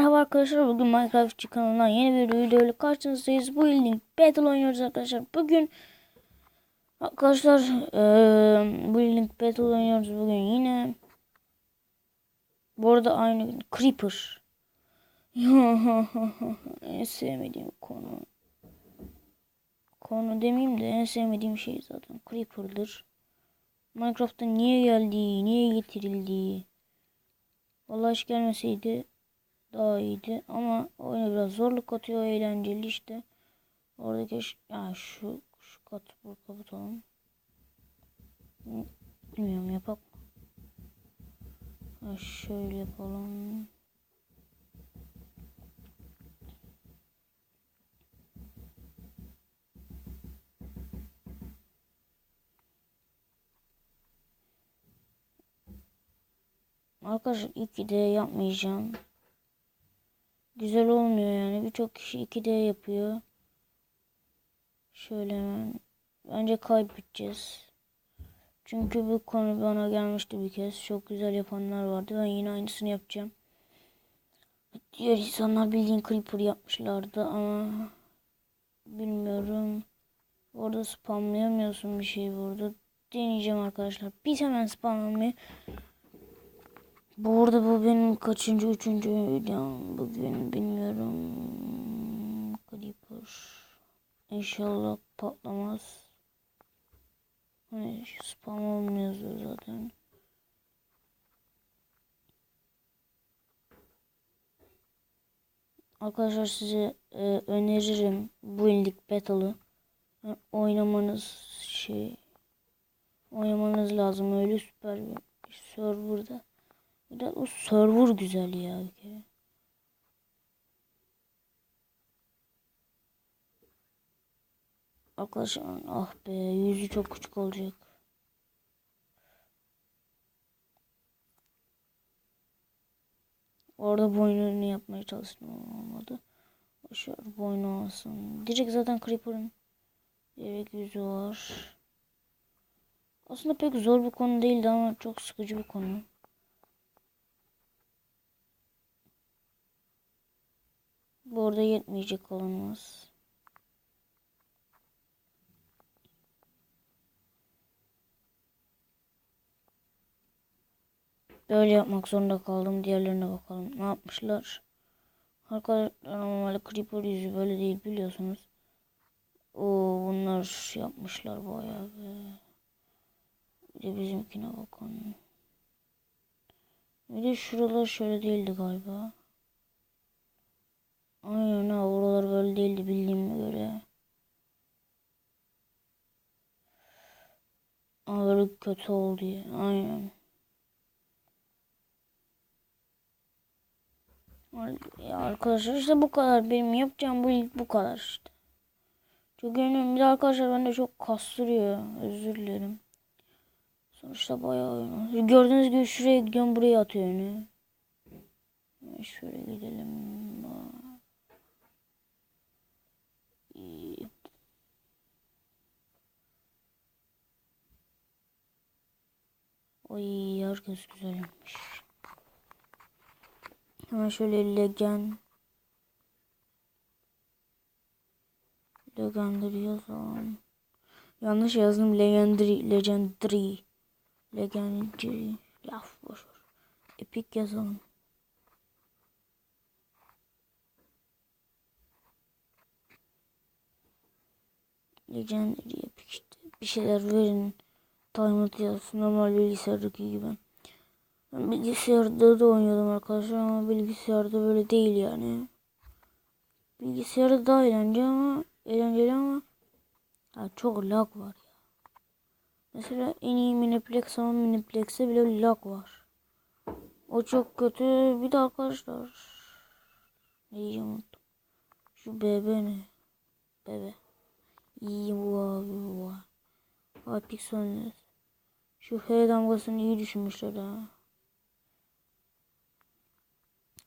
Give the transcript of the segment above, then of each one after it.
Merhaba arkadaşlar bugün Minecraft kanalından yeni bir video ile karşınızdayız. Bu Link Battle oynuyoruz arkadaşlar. Bugün arkadaşlar eee bu Link Battle oynuyoruz bugün yine. Bu arada aynı gün Creeper. en sevmediğim konu. Konu demeyeyim de en sevmediğim şey zaten Creeper'dır. Minecraft'ta niye geldi, niye getirildi? Vallahi hiç gelmeseydi daha iyiydi. Ama oyuna biraz zorluk katıyor eğlenceli işte. Oradaki ya şu şu kat bu kapatalım. Bilmiyorum yapak ha, şöyle yapalım. Arkadaşlar 2D yapmayacağım güzel olmuyor yani. Birçok kişi 2D yapıyor. Şöyle hemen. Bence kaybedeceğiz. Çünkü bu konu bana gelmişti bir kez. Çok güzel yapanlar vardı. Ben yine aynısını yapacağım. Diğer insanlar bildiğin Creeper yapmışlardı ama bilmiyorum. Orada spamlayamıyorsun bir şey burada. Deneyeceğim arkadaşlar. Biz hemen spamlamayı bu arada bu benim kaçıncı üçüncü videom bugün bilmiyorum. Creeper. İnşallah patlamaz. Hani spam olmuyordur zaten. Arkadaşlar size e, öneririm bu illik battle'ı. Yani oynamanız şey oynamanız lazım öyle süper bir serverda. Biraz o server güzel ya bir kere. Arkadaşlar ah be yüzü çok küçük olacak. Orada boynunu yapmaya çalıştım olmadı. Boşver boynu olsun. Direkt zaten Creeper'ın direkt yüzü var. Aslında pek zor bir konu değildi ama çok sıkıcı bir konu. Bu arada yetmeyecek olanımız. Böyle yapmak zorunda kaldım. Diğerlerine bakalım. Ne yapmışlar? Arkadaşlar normalde Creeper yüzü böyle değil biliyorsunuz. O bunlar yapmışlar bayağı be. Bir de bizimkine bakın. Bir de şuralar şöyle değildi galiba. Aynen ha oralar böyle değildi bildiğime göre. Ama kötü oldu ya. Aynen. Ya arkadaşlar işte bu kadar benim yapacağım bu ilk bu kadar işte. Çok önemli bir de arkadaşlar bende çok kastırıyor. Özür dilerim. Sonuçta bayağı oyun. Gördüğünüz gibi şuraya gidiyorum buraya atıyor yani. Şöyle gidelim. Oy herkes güzelmiş. Hemen şöyle legend Legendary yazalım. Yanlış yazdım. Legendary, legendary, legendary. Laf boş. Epic yazalım. Legendary epic işte. Bir şeyler verin. Timeout yazsın. Normal bilgisayardaki gibi. Ben bilgisayarda da oynuyordum arkadaşlar ama bilgisayarda böyle değil yani. Bilgisayarda daha eğlenceli ama eğlenceli ama ya çok lag var ya. Mesela en iyi miniplex ama miniplex'e bile lag var. O çok kötü. Bir de arkadaşlar ne diyeceğim unuttum. Şu bebe ne? Bebe. İyi bu abi bu. Abi pixel şu H damgasını iyi düşünmüşler ha.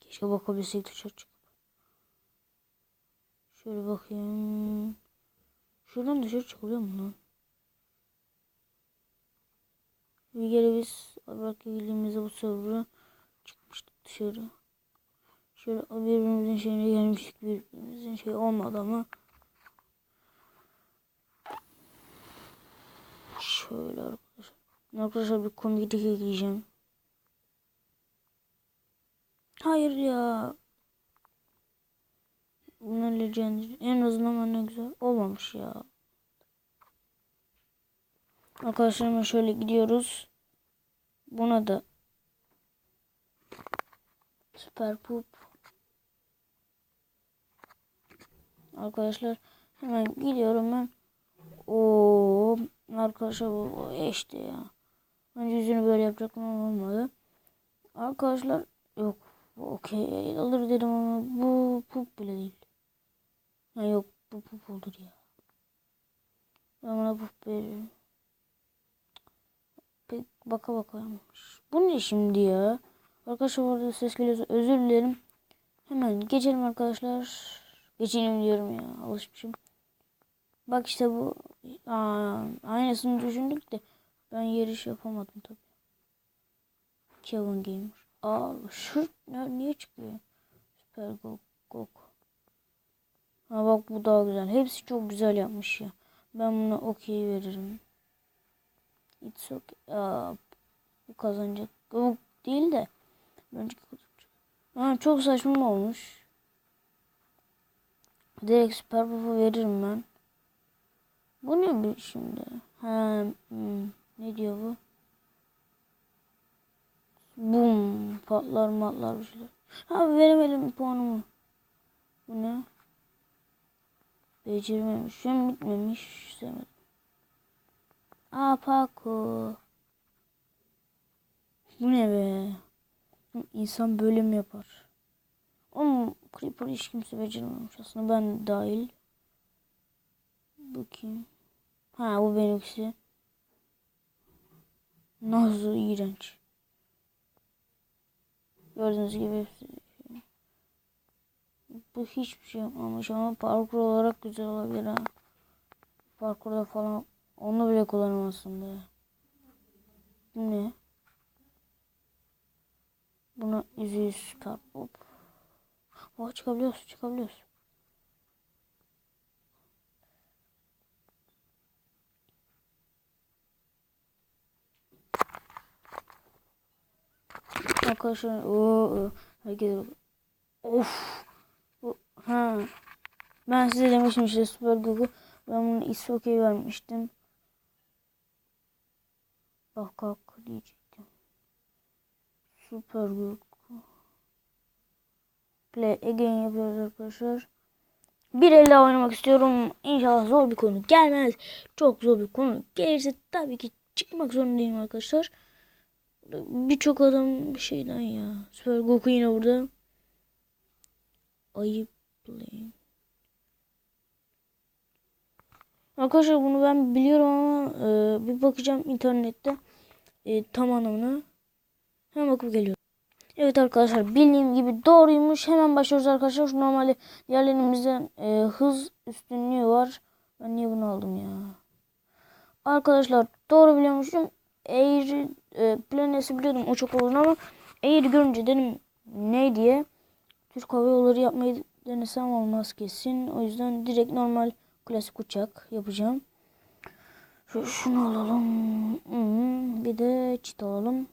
Keşke bakabilsek dışarı çıkıp. Şöyle bakayım. Şuradan dışarı çıkılıyor mu lan? Bir kere biz belki bildiğimizde bu server'a çıkmıştık dışarı. Şöyle birbirimizin şeyine gelmiştik. Birbirimizin şey olmadı ama. Şöyle arkadaşlar. Arkadaşlar bir komik ekleyeceğim. Hayır ya. Bunlar legend. En azından ne güzel. Olmamış ya. Arkadaşlarıma şöyle gidiyoruz. Buna da Süper Pup. Arkadaşlar hemen gidiyorum ben. O arkadaşlar bu eşti ya. Önce yüzünü böyle yapacaktım ama olmadı. Arkadaşlar yok. Okey alır dedim ama bu pup bile değil. Ha yok bu pup olur ya. Ben buna pup veririm. Pek baka bakaymış. Bu ne şimdi ya? Arkadaşlar orada ses geliyorsa özür dilerim. Hemen geçelim arkadaşlar. Geçelim diyorum ya alışmışım. Bak işte bu aa, aynısını düşündük de ben yarış yapamadım tabi. Kevin Gamer. Aa şu ne, niye çıkıyor? Süper Gok. Gok. Ha bak bu daha güzel. Hepsi çok güzel yapmış ya. Ben buna okey veririm. It's okay. Aa, bu kazanacak. Bu değil de. Önceki. Ha, çok saçma olmuş. Direkt süper baba veririm ben. Bu ne bu şimdi? Ha, hmm, ne diyor bu? Bum patlar matlar bir şeyler. Ha veremedim puanımı. Bu ne? Becermemiş. Şu an bitmemiş. Sevmedim. Aa Paco. Bu ne be? İnsan böyle mi yapar? Ama Creeper hiç kimse becerememiş aslında ben dahil. Bakayım. Ha bu benimkisi. Nasıl iğrenç. Gördüğünüz gibi. Bu hiçbir şey yapmamış ama parkur olarak güzel olabilir ha. Parkurda falan onu bile kullanamazsın be. Ne? Buna yüzü yüz süper. Hop. Oh, çıkabiliyoruz çıkabiliyoruz. Arkadaşlar o herkes of. Ha. Ben size demiştim işte Süper Goku ben bunu İsokey vermiştim. Bak kalk diyecektim. Süper Goku Play again yapıyoruz arkadaşlar. Bir elle oynamak istiyorum. İnşallah zor bir konu gelmez. Çok zor bir konu gelirse tabii ki çıkmak zorundayım arkadaşlar Birçok adam şeyden ya. Süper Goku yine burada. Ayıplayın. Arkadaşlar bunu ben biliyorum ama e, bir bakacağım internette e, tam anlamına. Hemen bakıp geliyorum. Evet arkadaşlar bildiğim gibi doğruymuş. Hemen başlıyoruz arkadaşlar. Şu normalde diğerlerimizden e, hız üstünlüğü var. Ben niye bunu aldım ya? Arkadaşlar doğru biliyormuşum. Eğri e, planesi biliyordum o çok olur ama eğri görünce dedim ne diye Türk Hava Yolları yapmayı denesem olmaz kesin. O yüzden direkt normal klasik uçak yapacağım. Şu, şunu alalım. Hmm, bir de çit alalım.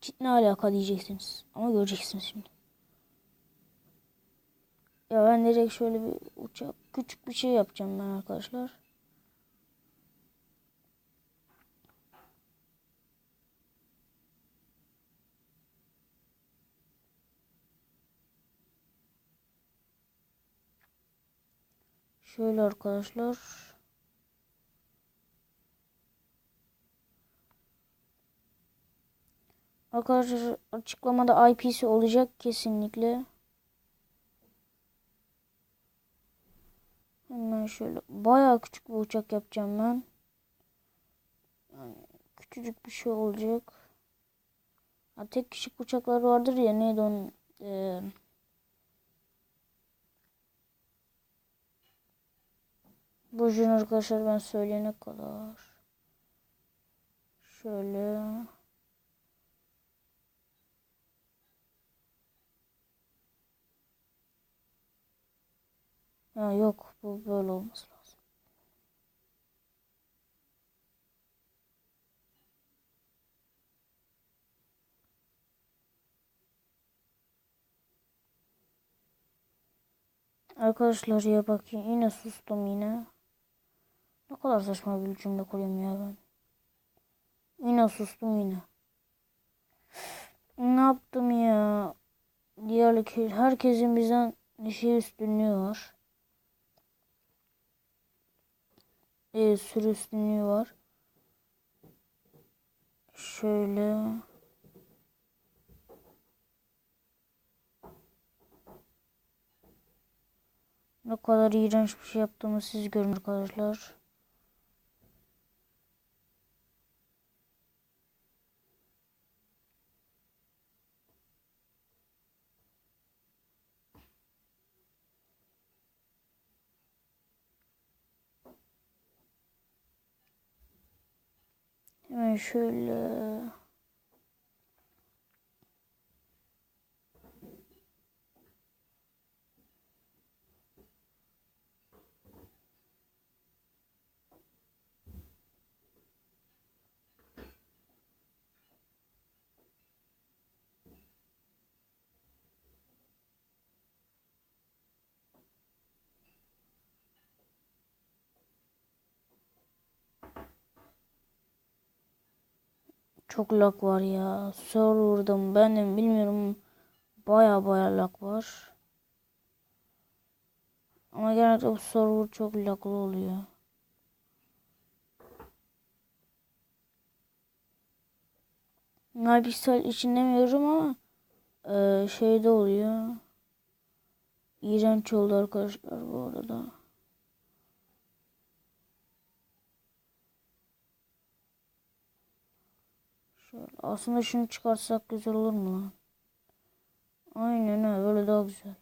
Çit ne alaka diyeceksiniz. Ama göreceksiniz şimdi. Ya ben direkt şöyle bir uçak küçük bir şey yapacağım ben arkadaşlar. Şöyle arkadaşlar. Arkadaşlar açıklamada IP'si olacak kesinlikle. Hemen şöyle bayağı küçük bir uçak yapacağım ben. Yani küçücük bir şey olacak. Ha, tek kişilik uçaklar vardır ya neydi onun e, Boşun arkadaşlar ben söyleyene kadar. Şöyle. Ya yok bu böyle olması lazım. Arkadaşlar ya bakayım yine sustum yine. Ne kadar saçma bir cümle kuruyorum ya ben. Yine sustum yine. Ne yaptım ya? Diğer herkesin bizden şey üstünlüğü var. e, sürü üstünlüğü var. Şöyle. Ne kadar iğrenç bir şey yaptığımı siz görün arkadaşlar. Şöyle Çok lag var ya. Server'da mı ben de bilmiyorum. Baya baya lag var. Ama genelde bu server çok laglı oluyor. Hypixel için demiyorum ama e, şeyde oluyor. İğrenç oldu arkadaşlar bu arada. Aslında şunu çıkarsak güzel olur mu lan? Aynen öyle. Daha güzel.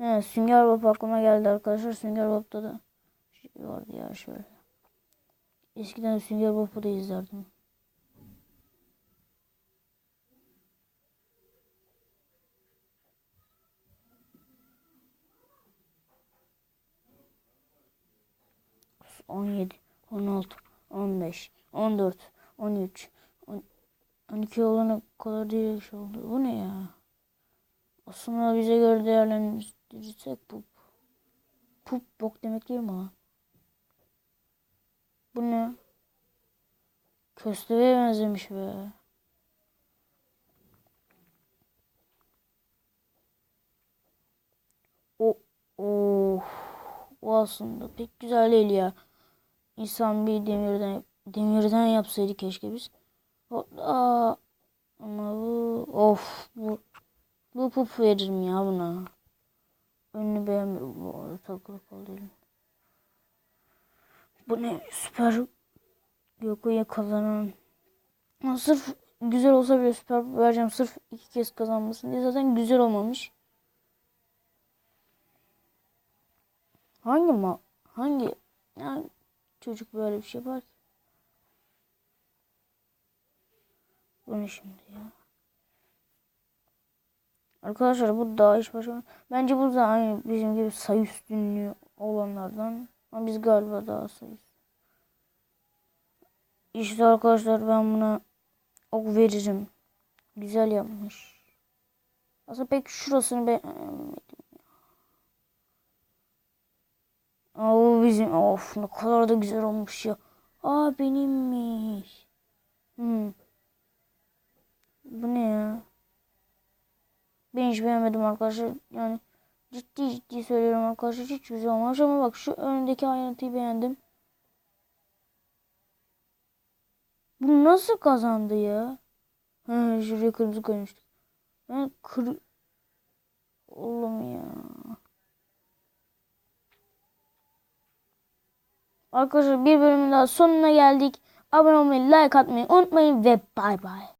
Evet, Sünger Bob aklıma geldi arkadaşlar. Sünger Bob'da da şey vardı ya şöyle. Eskiden Sünger Bob'u da izlerdim. On yedi, on altı, on beş, on dört, on üç, on iki olana kadar değil şey oldu. Bu ne ya? Aslında bize göre değerlendirirsek pup. Pup bok demek değil mi lan? Bu ne? Kösteğe benzemiş be. O, oh. O aslında pek güzel değil ya. İnsan bir demirden demirden yapsaydı keşke biz. Aa, ama bu of bu bu pup veririm ya buna. Önünü beğenmiyorum bu arada takılı kalıyorum. Bu ne süper Yoko'ya kazanan. Ama sırf güzel olsa bile süper vereceğim sırf iki kez kazanmasın diye zaten güzel olmamış. Hangi ma hangi yani çocuk böyle bir şey var ki? Bu ne şimdi ya? Arkadaşlar bu daha iş başka. Bence bu da aynı bizim gibi sayı üstünlüğü olanlardan. Ama biz galiba daha sayı. İşte arkadaşlar ben buna ok veririm. Güzel yapmış. Aslında pek şurasını beğenmedim. Aa, bizim of ne kadar da güzel olmuş ya. Aa benimmiş. Hmm. Bu ne ya? Ben hiç beğenmedim arkadaşlar. Yani ciddi ciddi söylüyorum arkadaşlar. Hiç güzel olmamış ama bak şu önündeki ayrıntıyı beğendim. Bu nasıl kazandı ya? Ha, şuraya kırmızı koymuştuk. Ben kır... Oğlum ya. Arkadaşlar bir bölümün daha sonuna geldik. Abone olmayı, like atmayı unutmayın ve bay bay.